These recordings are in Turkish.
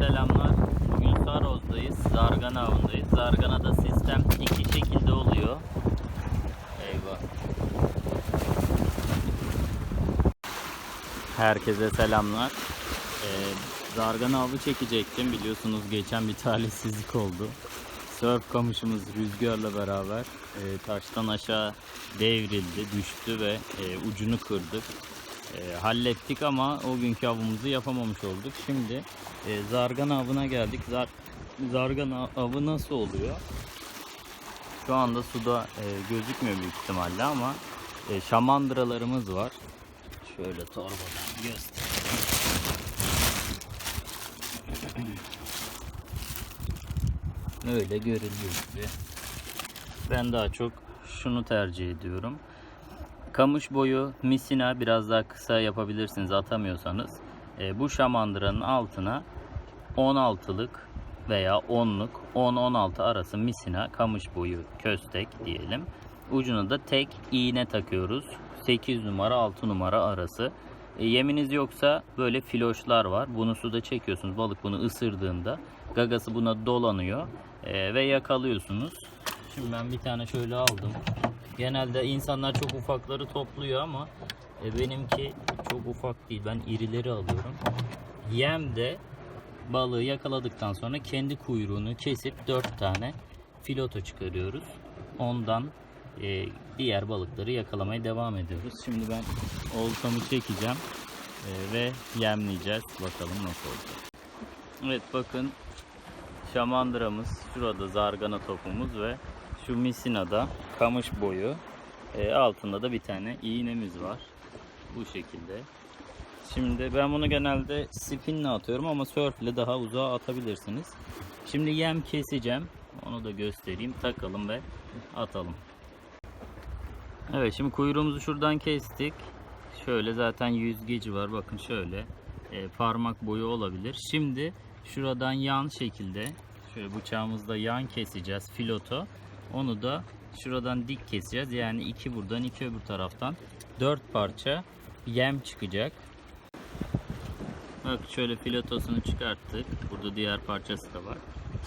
selamlar. Bugün Saroz'dayız. Zargana avındayız. Zargana'da sistem iki şekilde oluyor. Eyvah. Herkese selamlar. Ee, zargana avı çekecektim. Biliyorsunuz geçen bir talihsizlik oldu. Sörf kamışımız rüzgarla beraber e, taştan aşağı devrildi, düştü ve e, ucunu kırdık. E, hallettik ama o günkü avımızı yapamamış olduk. Şimdi e, zargana avına geldik. Zar, zargana avı nasıl oluyor? Şu anda suda e, gözükmüyor büyük ihtimalle ama e, şamandıralarımız var. Şöyle torbadan göstereyim. Öyle görülüyor gibi. Ben daha çok şunu tercih ediyorum. Kamış boyu misina biraz daha kısa yapabilirsiniz atamıyorsanız. E, bu şamandıranın altına 16'lık veya 10'luk 10-16 arası misina kamış boyu köstek diyelim. Ucuna da tek iğne takıyoruz. 8 numara 6 numara arası. E, yeminiz yoksa böyle filoşlar var. Bunu suda çekiyorsunuz. Balık bunu ısırdığında gagası buna dolanıyor e, ve yakalıyorsunuz. Şimdi ben bir tane şöyle aldım. Genelde insanlar çok ufakları topluyor ama e, benimki çok ufak değil. Ben irileri alıyorum. Yem de balığı yakaladıktan sonra kendi kuyruğunu kesip 4 tane filoto çıkarıyoruz. Ondan e, diğer balıkları yakalamaya devam ediyoruz. Şimdi ben oltamı çekeceğim e, ve yemleyeceğiz. Bakalım nasıl olacak. Evet bakın şamandıramız, şurada zargana topumuz ve şu misinada kamış boyu e, altında da bir tane iğnemiz var. Bu şekilde. Şimdi ben bunu genelde spinle atıyorum ama surf ile daha uzağa atabilirsiniz. Şimdi yem keseceğim. Onu da göstereyim. Takalım ve atalım. Evet şimdi kuyruğumuzu şuradan kestik. Şöyle zaten yüzgeci var. Bakın şöyle e, parmak boyu olabilir. Şimdi şuradan yan şekilde şöyle bıçağımızla yan keseceğiz filoto. Onu da şuradan dik keseceğiz. Yani iki buradan iki öbür taraftan dört parça yem çıkacak. Bak şöyle filotosunu çıkarttık. Burada diğer parçası da var.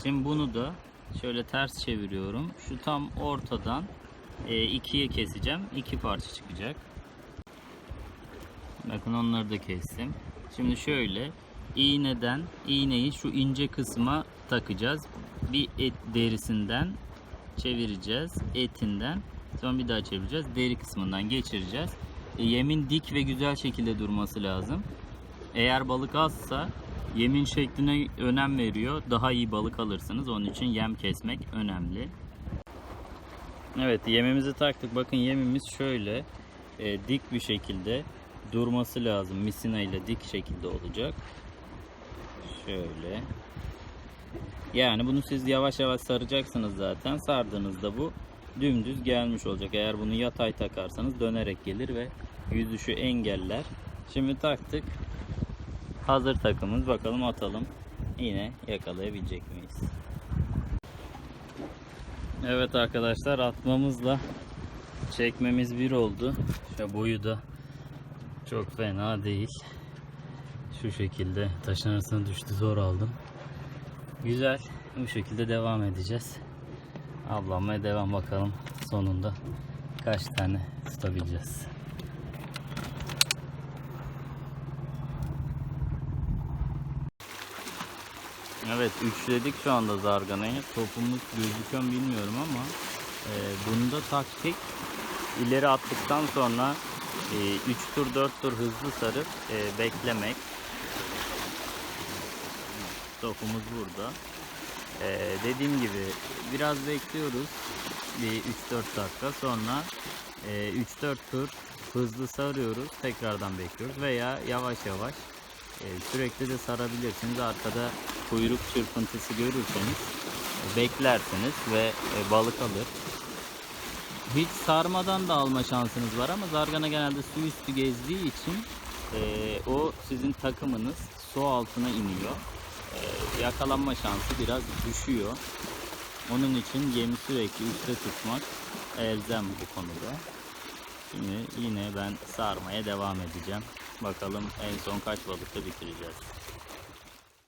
Şimdi bunu da şöyle ters çeviriyorum. Şu tam ortadan e, ikiye keseceğim. İki parça çıkacak. Bakın onları da kestim. Şimdi şöyle iğneden iğneyi şu ince kısma takacağız. Bir et derisinden çevireceğiz. Etinden sonra bir daha çevireceğiz. Deri kısmından geçireceğiz. E, yemin dik ve güzel şekilde durması lazım. Eğer balık azsa yemin şekline önem veriyor. Daha iyi balık alırsınız. Onun için yem kesmek önemli. Evet yemimizi taktık. Bakın yemimiz şöyle e, dik bir şekilde durması lazım. Misina ile dik şekilde olacak. Şöyle. Yani bunu siz yavaş yavaş saracaksınız zaten. Sardığınızda bu dümdüz gelmiş olacak. Eğer bunu yatay takarsanız dönerek gelir ve yüzüşü engeller. Şimdi taktık. Hazır takımız. Bakalım atalım. Yine yakalayabilecek miyiz? Evet arkadaşlar atmamızla çekmemiz bir oldu. İşte boyu da çok fena değil. Şu şekilde taşın arasına düştü zor aldım. Güzel. Bu şekilde devam edeceğiz. Avlanmaya devam bakalım sonunda kaç tane tutabileceğiz. Evet üçledik şu anda zarganayı. Topumuz gözüküyor bilmiyorum ama e, bunda taktik ileri attıktan sonra 3 tur 4 tur hızlı sarıp e, beklemek. Topumuz burada. E, dediğim gibi biraz bekliyoruz. Bir 3-4 dakika sonra e, 3-4 tur hızlı sarıyoruz. Tekrardan bekliyoruz veya yavaş yavaş e, sürekli de sarabilirsiniz. Arkada kuyruk çırpıntısı görürseniz e, beklersiniz ve e, balık alır. Hiç sarmadan da alma şansınız var ama zargana genelde su üstü gezdiği için e, o sizin takımınız su altına iniyor. E, yakalanma şansı biraz düşüyor. Onun için yemi sürekli üstte tutmak elzem bu konuda. Şimdi yine ben sarmaya devam edeceğim. Bakalım en son kaç balıkta bitireceğiz.